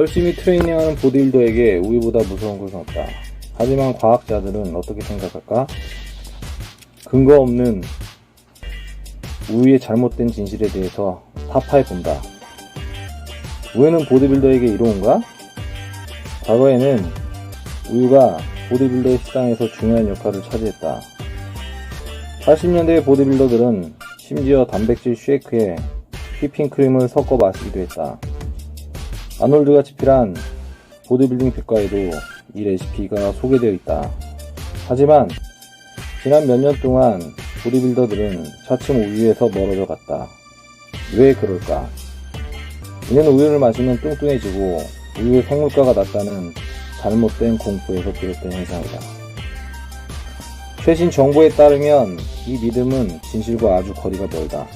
열심히 트레이닝하는 보디빌더에게 우유보다 무서운 것은 없다. 하지만 과학자들은 어떻게 생각할까? 근거 없는 우유의 잘못된 진실에 대해서 타파해 본다. 우유는 보디빌더에게 이로운가? 과거에는 우유가 보디빌더의 식단에서 중요한 역할을 차지했다. 80년대의 보디빌더들은 심지어 단백질 쉐이크에 휘핑크림을 섞어 마시기도 했다. 아놀드가 집필한 보디빌딩 백과에도 이 레시피가 소개되어 있다. 하지만 지난 몇 년 동안 보디빌더들은 차츰 우유에서 멀어져 갔다. 왜 그럴까? 이는 우유를 마시면 뚱뚱해지고 우유의 생물가가 낮다는 잘못된 공포에서 비롯된 현상이다. 최신 정보에 따르면 이 믿음은 진실과 아주 거리가 멀다.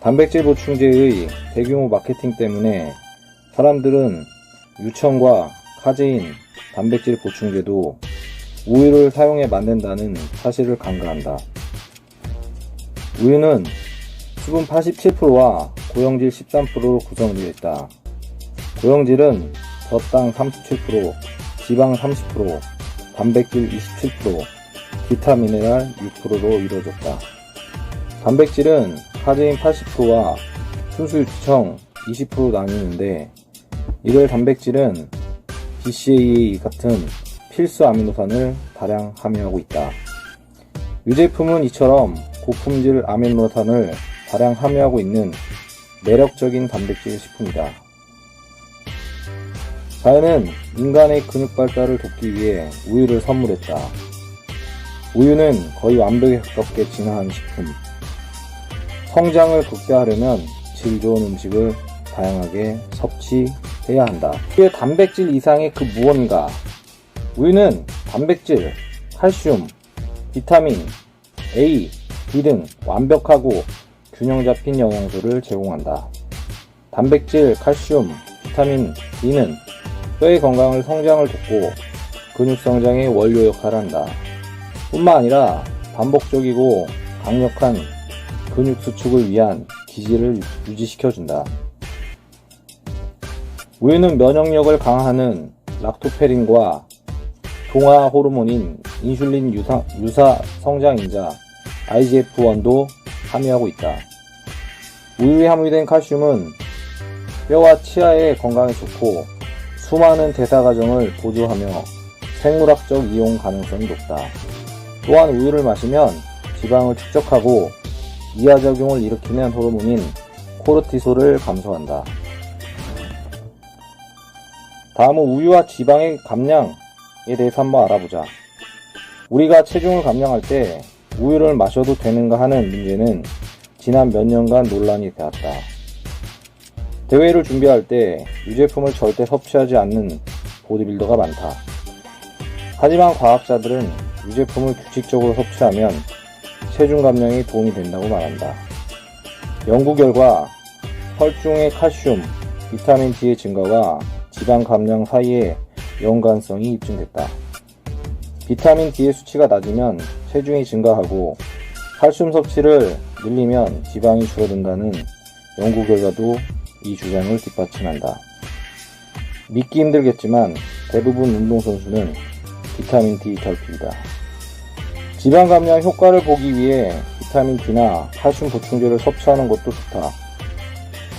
단백질 보충제의 대규모 마케팅 때문에 사람들은 유청과 카제인 단백질 보충제도 우유를 사용해 만든다는 사실을 간과한다. 우유는 수분 87%와 고영질 13%로 구성되어 있다. 고영질은 젖당 37%, 지방 30%, 단백질 27%, 기타 미네랄 6%로 이루어졌다. 단백질은 카제인 80%와 순수 유청 20% 나뉘는데 이들 단백질은 BCAA 같은 필수 아미노산을 다량 함유하고 있다. 유제품은 이처럼 고품질 아미노산을 다량 함유하고 있는 매력적인 단백질 식품이다. 자연은 인간의 근육 발달을 돕기 위해 우유를 선물했다. 우유는 거의 완벽에 가깝게 진화한 식품. 성장을 극대화하려면 질 좋은 음식을 다양하게 섭취 해야 한다. 우유의 단백질 이상의 그 무언가. 우유는 단백질, 칼슘, 비타민, A, D 등 완벽하고 균형 잡힌 영양소를 제공한다. 단백질, 칼슘, 비타민 D는 뼈의 건강을 성장을 돕고 근육 성장의 원료 역할을 한다. 뿐만 아니라 반복적이고 강력한 근육 수축을 위한 기질을 유지시켜준다. 우유는 면역력을 강화하는 락토페린과 동화 호르몬인 인슐린 유사, 유사 성장인자 IGF-1도 함유하고 있다. 우유에 함유된 칼슘은 뼈와 치아의 건강에 좋고 수많은 대사 과정을 보조하며 생물학적 이용 가능성이 높다. 또한 우유를 마시면 지방을 축적하고 이하작용을 일으키는 호르몬인 코르티솔을 감소한다. 다음은 우유와 지방의 감량에 대해서 한번 알아보자. 우리가 체중을 감량할 때 우유를 마셔도 되는가 하는 문제는 지난 몇 년간 논란이 되었다. 대회를 준비할 때 유제품을 절대 섭취하지 않는 보디빌더가 많다. 하지만 과학자들은 유제품을 규칙적으로 섭취하면 체중 감량에 도움이 된다고 말한다. 연구 결과 혈중의 칼슘, 비타민 D의 증가와 지방 감량 사이에 연관성이 입증됐다. 비타민 D의 수치가 낮으면 체중이 증가하고 칼슘 섭취를 늘리면 지방이 줄어든다는 연구 결과도 이 주장을 뒷받침한다. 믿기 힘들겠지만 대부분 운동선수는 비타민 D 결핍이다. 지방 감량 효과를 보기 위해 비타민 D나 칼슘 보충제를 섭취하는 것도 좋다.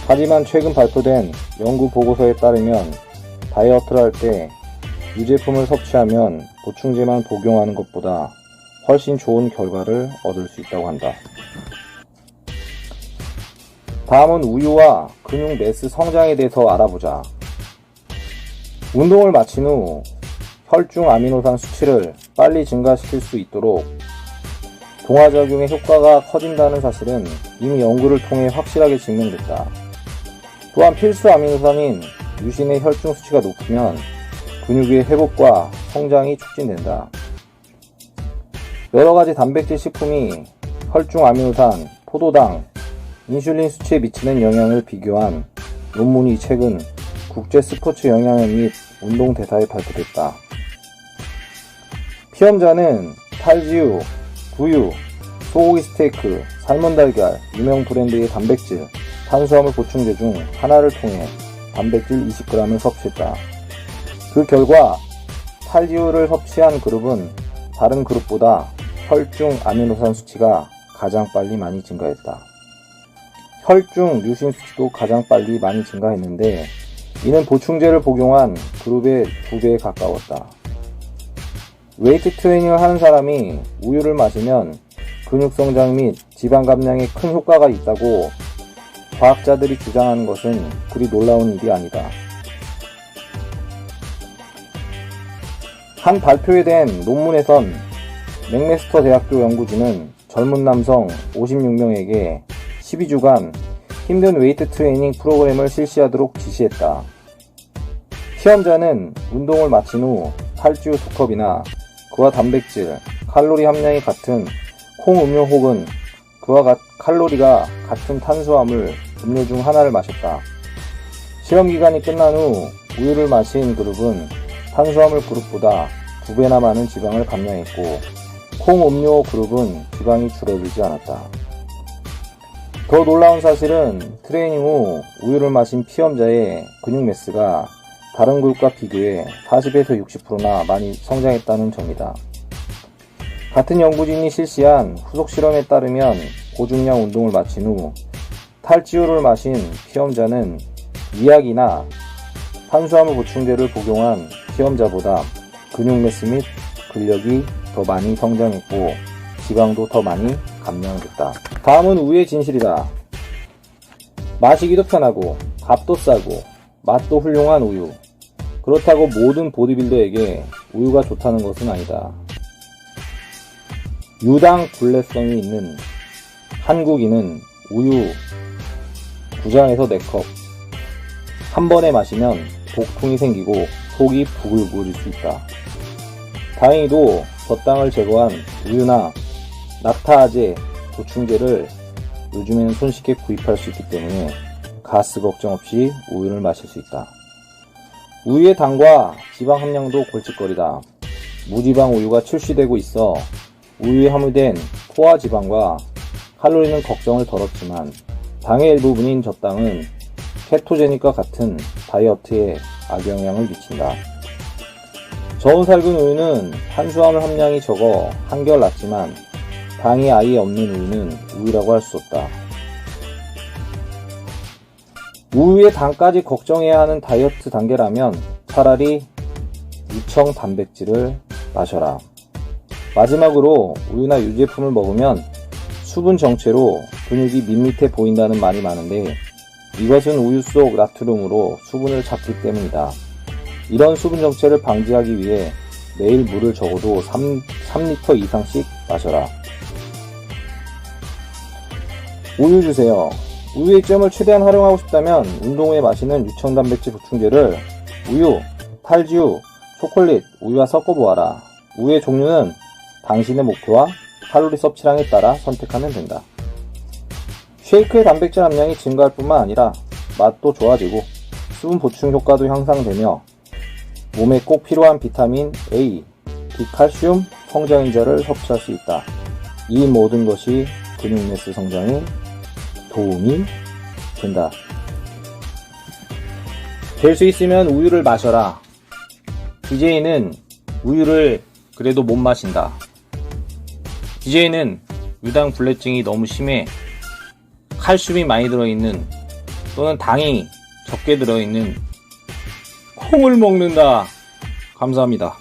하지만 최근 발표된 연구 보고서에 따르면 다이어트를 할 때 유제품을 섭취하면 보충제만 복용하는 것보다 훨씬 좋은 결과를 얻을 수 있다고 한다. 다음은 우유와 근육 매스 성장에 대해서 알아보자. 운동을 마친 후 혈중 아미노산 수치를 빨리 증가시킬 수 있도록 동화작용의 효과가 커진다는 사실은 이미 연구를 통해 확실하게 증명됐다. 또한 필수 아미노산인 유신의 혈중 수치가 높으면 근육의 회복과 성장이 촉진된다. 여러 가지 단백질 식품이 혈중 아미노산, 포도당, 인슐린 수치에 미치는 영향을 비교한 논문이 최근 국제 스포츠 영양학 및 운동 대사에 발표됐다. 피험자는 탈지우, 구유, 소고기 스테이크, 삶은 달걀, 유명 브랜드의 단백질, 탄수화물 보충제 중 하나를 통해 단백질 20g을 섭취했다. 그 결과 탈지우를 섭취한 그룹은 다른 그룹보다 혈중 아미노산 수치가 가장 빨리 많이 증가했다. 혈중 류신 수치도 가장 빨리 많이 증가했는데 이는 보충제를 복용한 그룹의 2배에 가까웠다. 웨이트 트레이닝을 하는 사람이 우유를 마시면 근육 성장 및 지방 감량에 큰 효과가 있다고 과학자들이 주장하는 것은 그리 놀라운 일이 아니다. 한 발표에 된 논문에선 맥메스터 대학교 연구진은 젊은 남성 56명에게 12주간 힘든 웨이트 트레이닝 프로그램을 실시하도록 지시했다. 시험자는 운동을 마친 후 탈주 2컵이나 그와 단백질, 칼로리 함량이 같은 콩 음료 혹은 그와 같- 칼로리가 같은 탄수화물 음료 중 하나를 마셨다. 실험 기간이 끝난 후 우유를 마신 그룹은 탄수화물 그룹보다 두 배나 많은 지방을 감량했고 콩 음료 그룹은 지방이 줄어들지 않았다. 더 놀라운 사실은 트레이닝 후 우유를 마신 피험자의 근육 매스가 다른 그룹과 비교해 40에서 60%나 많이 성장했다는 점이다. 같은 연구진이 실시한 후속 실험에 따르면 고중량 운동을 마친 후 탈지우를 마신 피험자는 미약이나 탄수화물 보충제를 복용한 피험자보다 근육 매스 및 근력이 더 많이 성장했고 지방도 더 많이 감량됐다. 다음은 우유의 진실이다. 마시기도 편하고 값도 싸고 맛도 훌륭한 우유. 그렇다고 모든 보디빌더에게 우유가 좋다는 것은 아니다. 유당 불내성이 있는 한국인은 우유 2잔에서 4컵 한 번에 마시면 복통이 생기고 속이 부글부글 수 있다. 다행히도 저당을 제거한 우유나 낙타아제 보충제를 요즘에는 손쉽게 구입할 수 있기 때문에 가스 걱정 없이 우유를 마실 수 있다. 우유의 당과 지방 함량도 골칫거리다. 무지방 우유가 출시되고 있어 우유에 함유된 포화 지방과 칼로리는 걱정을 덜었지만 당의 일부분인 저당은 케토제닉과 같은 다이어트에 악영향을 미친다. 저온살균 우유는 탄수화물 함량이 적어 한결 낮지만 당이 아예 없는 우유는 우유라고 할 수 없다. 우유의 당까지 걱정해야 하는 다이어트 단계라면 차라리 유청 단백질을 마셔라. 마지막으로 우유나 유제품을 먹으면 수분 정체로 근육이 밋밋해 보인다는 말이 많은데 이것은 우유 속 나트륨으로 수분을 잡기 때문이다. 이런 수분 정체를 방지하기 위해 매일 물을 적어도 3, 3리터 이상씩 마셔라. 우유 주세요. 우유의 점을 최대한 활용하고 싶다면 운동 후에 마시는 유청 단백질 보충제를 우유, 탈지우, 초콜릿, 우유와 섞어 보아라. 우유의 종류는 당신의 목표와 칼로리 섭취량에 따라 선택하면 된다. 쉐이크의 단백질 함량이 증가할 뿐만 아니라 맛도 좋아지고 수분 보충 효과도 향상되며 몸에 꼭 필요한 비타민 A, 비칼슘, 성장인자를 섭취할 수 있다. 이 모든 것이 근육 매스 성장에 도움이 된다. 될 수 있으면 우유를 마셔라. DJ는 우유를 그래도 못 마신다. DJ는 유당 불내증이 너무 심해 칼슘이 많이 들어있는 또는 당이 적게 들어있는 콩을 먹는다. 감사합니다.